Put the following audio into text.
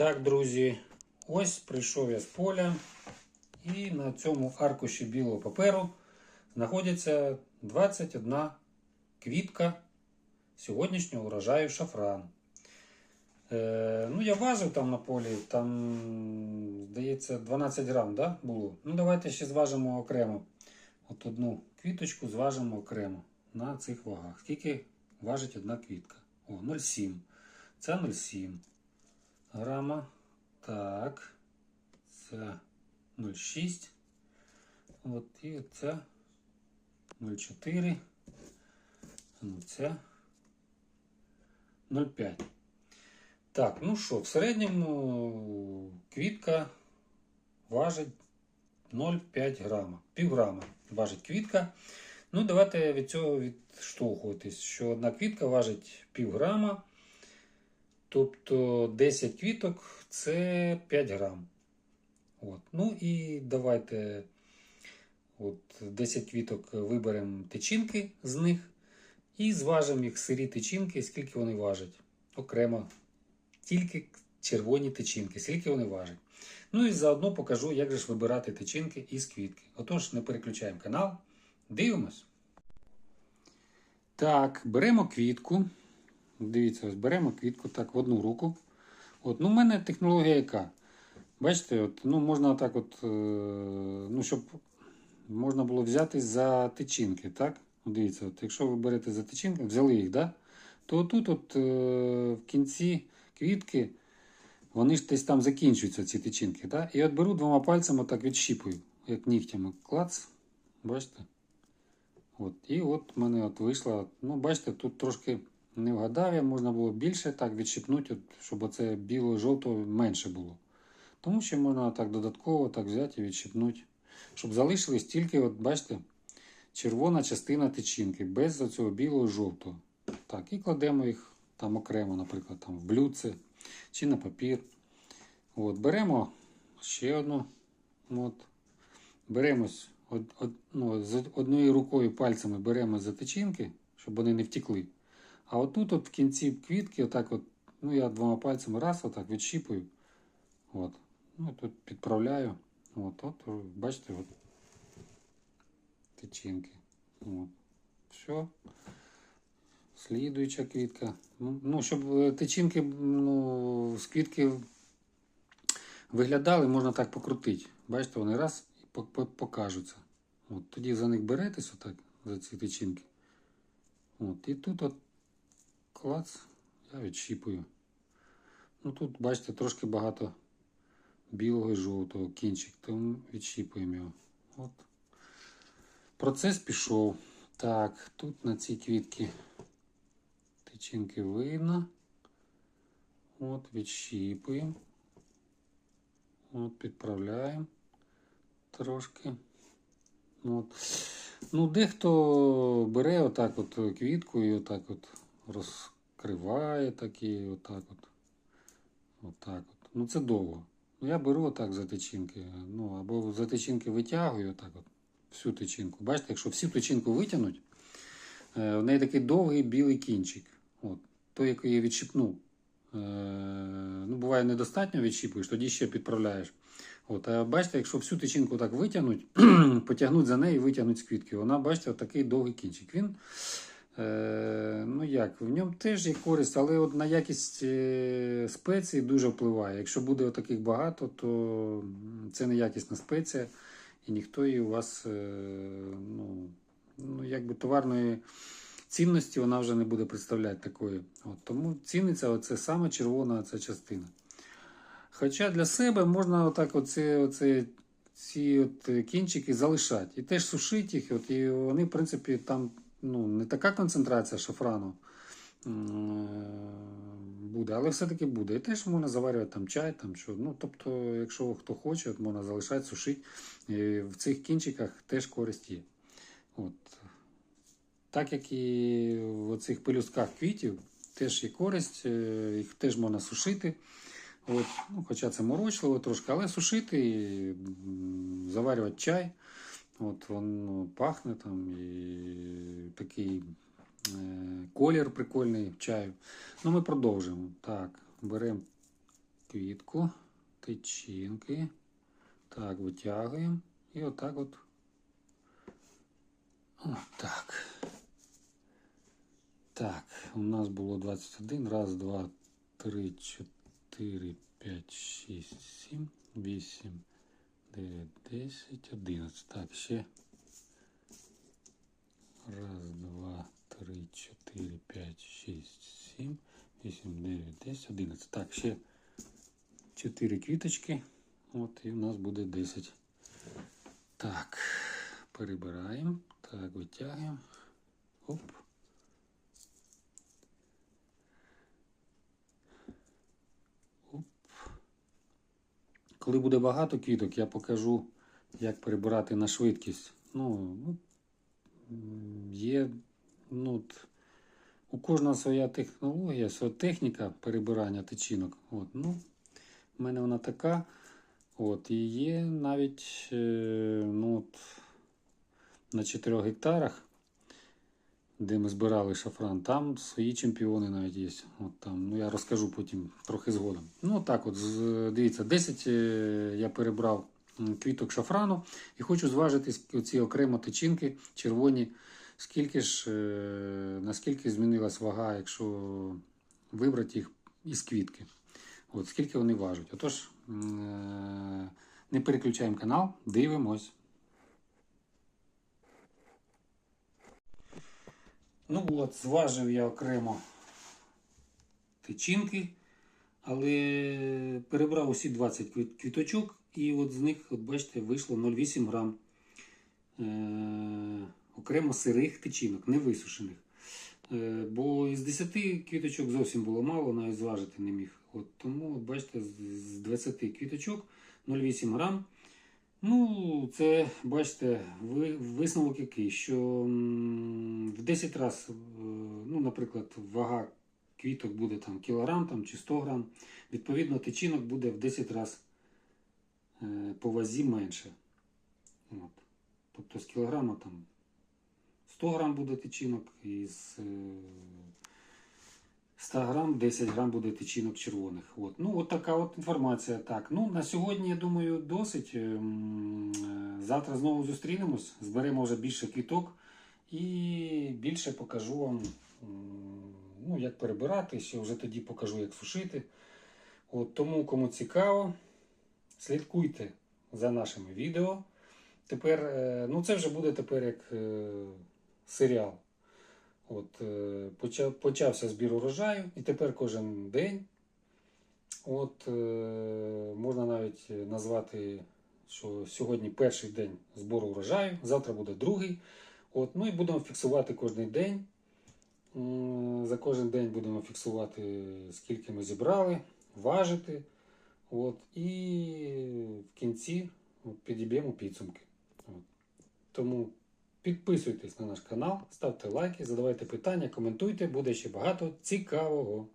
Так, друзі, ось прийшов я з поля, і на цьому аркуші білого паперу знаходиться 21 квітка сьогоднішнього урожаю шафрану. Е, ну, я важив там на полі, там, здається, 12 грам да, було. Ну, давайте ще зважимо окремо. От одну квіточку зважимо окремо на цих вагах. Скільки важить одна квітка? О, 0,7. Це 0,7 грама. Так. Це 0,6. От і це 0,4. Ну, це 0,5. Так, ну що, в середньому квітка важить 0,5 грама. Пів грама важить квітка. Ну, давайте від цього відштовхуватись, що одна квітка важить пів грама. Тобто 10 квіток це 5 грам. От. Ну і давайте от 10 квіток виберемо тичинки з них і зважимо їх сирі тичинки, скільки вони важать. Окремо. Тільки червоні тичинки, скільки вони важать. Ну і заодно покажу, як же ж вибирати тичинки із квітки. Отож, не переключаємо канал. Дивимось. Так, беремо квітку. Дивіться, ось беремо квітку так в одну руку. От, ну, У мене технологія яка. Бачите, от, ну, можна так от, е, ну, щоб можна було взяти за тичинки. так? Дивіться, от, якщо ви берете за тичинки, взяли їх, да? то тут от, е, в кінці квітки вони ж десь там закінчуються, ці тичинки. Да? І от беру двома пальцями так відщіпую, як нігтями. Клац. Бачите? От, І от в мене от вийшло. Ну, бачите, тут трошки не вгадав я, можна було більше так відщипнути, щоб оце біло-жовто менше було. Тому що можна так додатково так взяти і відщипнути. Щоб залишились тільки, от, бачите, червона частина тичинки, без цього білого жовтого. Так, і кладемо їх там окремо, наприклад, там в блюдце чи на папір. От, Беремо ще одну. От, Беремо од, од, ну, з однією рукою пальцями беремо за тичинки, щоб вони не втекли. А отут от в кінці квітки, отак от, ну я двома пальцями раз отак відщіпую. От. Ну, тут підправляю. От, от, бачите, от тичинки. От. Все. Слідуюча квітка. Ну, щоб тичинки ну, з квітки виглядали, можна так покрутити. Бачите, вони раз і покажуться. От, Тоді за них беретесь отак, за ці тичинки. От, І тут от клац, я відщіпую. Ну Тут, бачите, трошки багато білого і жовтого кінчик, тому відщіпуємо його. От. Процес пішов. Так, тут на цій квітці тичинки видно. От, відщіпуємо. От, підправляємо трошки. От. Ну, Дехто бере отак от квітку і отак от розкриває такі, отак от. Отак от. Ну це довго. Ну, Я беру отак за тичинки. Ну, або за тичинки витягую отак от. Всю тичинку. Бачите, якщо всю тичинку витягнуть, е, в неї такий довгий білий кінчик. От. Той, який я відщипнув. Е, ну, Буває, недостатньо відщіпуєш, тоді ще підправляєш. От, А бачите, якщо всю тичинку так витягнуть, потягнуть за неї і витягнуть з квітки, вона, бачите, такий довгий кінчик. Він, ну як, В ньому теж є користь, але от на якість е, спецій дуже впливає. Якщо буде таких багато, то це не якісна спеція, і ніхто її у вас е, ну, ну, якби товарної цінності вона вже не буде представляти такої. От, Тому ціниться оце саме червона ця частина. Хоча для себе можна отак оці, оці, ці от кінчики залишати. І теж сушити їх. От, І вони, в принципі, там ну, не така концентрація шафрану буде, але все-таки буде. І теж можна заварювати там чай. там що. Ну, Тобто, якщо хто хоче, от можна залишати, сушити. І в цих кінчиках теж користь є. От. Так як і в цих пелюстках квітів теж є користь, їх теж можна сушити. От, ну, Хоча це морочливо трошки, але сушити заварювати чай. От Воно пахне там і такий е, колір прикольний чаю. Ну, Ми продовжуємо. Так, беремо квітку, тичинки. Так, витягуємо. І отак от. Отак. Так, у нас було 21. Раз, два, три, чотири, п'ять, шість, сім, вісім, дев'ять, десять, одинадцять. Так, ще. Раз, два, три, чотири, п'ять, шість, сім, вісім, дев'ять, десять, одинадцять. Так, ще чотири квіточки. От, і у нас буде 10. Так, перебираємо. Так, витягуємо. Оп. Коли буде багато квіток, я покажу, як перебирати на швидкість. Ну, ну є, ну, у кожного своя технологія, своя техніка перебирання тичинок. От, ну, в мене вона така. От, і є навіть е, ну, от, на 4 гектарах, де ми збирали шафран, там свої чемпіони навіть є. От там, ну, я розкажу потім трохи згодом. Ну, так от, дивіться, 10 е, я перебрав квіток шафрану і хочу зважити ці окремо тичинки червоні. Скільки ж, е, наскільки змінилась вага, якщо вибрати їх із квітки. От скільки вони важать. Отож, е, не переключаємо канал, дивимось. Ну от, зважив я окремо тичинки, але перебрав усі 20 квіт- квіточок, і от з них, от бачите, вийшло 0,8 грам е- окремо сирих тичинок, не висушених. Е, Бо із 10 квіточок зовсім було мало, навіть зважити не міг. От тому, от бачите, з- з 20 квіточок 0,8 грам. Ну, це, бачите, ви- висновок який, що в 10 разів, ну, наприклад, вага квіток буде там кілограм там, чи 100 грам, відповідно, тичинок буде в 10 разів е, по вазі менше. От. Тобто з кілограма там 100 грам буде тичинок, і з е, 100 грам 10 грам буде тичинок червоних. От. Ну, от така от інформація. Так, ну на сьогодні, я думаю, досить. Ем, е, Завтра знову зустрінемось, зберемо вже більше квіток і більше покажу вам, ну, як перебирати, ще вже тоді покажу, як сушити. От, тому, кому цікаво, слідкуйте за нашими відео. Тепер, е, ну це вже буде тепер як е, серіал. От, е, почав, почався збір урожаю, і тепер кожен день. От, можна навіть назвати, що сьогодні перший день збору урожаю, завтра буде другий. От, ну і будемо фіксувати кожен день. За кожен день будемо фіксувати, скільки ми зібрали, важити. От, і в кінці підіб'ємо підсумки. От. Тому підписуйтесь на наш канал, ставте лайки, задавайте питання, коментуйте, буде ще багато цікавого.